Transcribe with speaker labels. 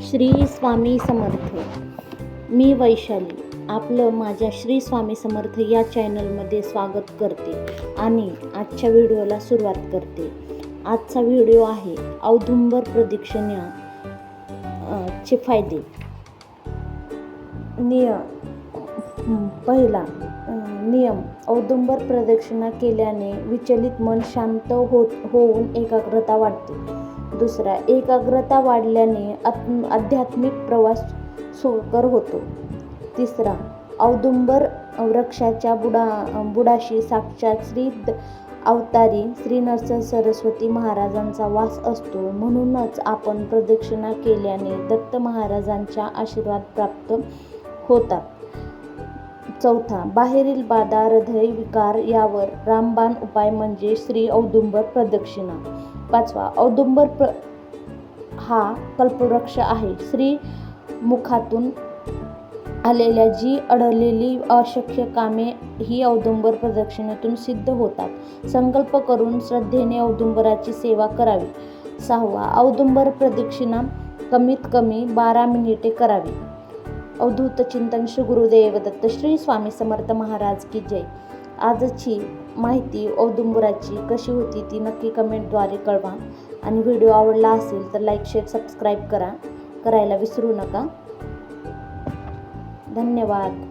Speaker 1: श्री स्वामी समर्थ. मी वैशाली आपलं माझ्या श्री स्वामी समर्थ या चॅनलमध्ये स्वागत करते आणि आजच्या व्हिडिओला सुरुवात करते. आजचा व्हिडिओ आहे औदुंबर प्रदक्षिणा चे फायदे. नियम पहिला नियम. औदुंबर प्रदक्षिणा केल्याने विचलित मन शांत होत होऊन एकाग्रता वाढते. दुसरा एकाग्रता वाढल्याने आत्म आध्यात्मिक प्रवास सुकर होतो. तिसरा औदुंबर वृक्षाच्या बुडा बुडाशी साक्षात श्री अवतारी श्री नरसिंह सरस्वती महाराजांचा वास असतो. म्हणूनच आपण प्रदक्षिणा केल्याने दत्त महाराजांचा आशीर्वाद प्राप्त होतात. चौथा बाहेरील बाधा हृदय विकार यावर रामबाण उपाय म्हणजे श्री औदुंबर प्रदक्षिणा. पाचवा औदुंबर प्र हा कल्पवृक्ष आहे. श्री मुखातून आलेल्या जी अडलेली अशक्य कामे ही औदुंबर प्रदक्षिणेतून सिद्ध होतात. संकल्प करून श्रद्धेने औदुंबराची सेवा करावी. सहावा औदुंबर प्रदक्षिणा कमीत कमी बारा मिनिटे करावी. अवधूत चिंतन श्री गुरुदेव दत्त श्री स्वामी समर्थ महाराज की जय. आजची माहिती औदुंबराची कशी होती ती नक्की कमेंटद्वारे कळवा. आणि व्हिडिओ आवडला असेल तर लाईक शेअर सबस्क्राईब करा. करायला विसरू नका. धन्यवाद.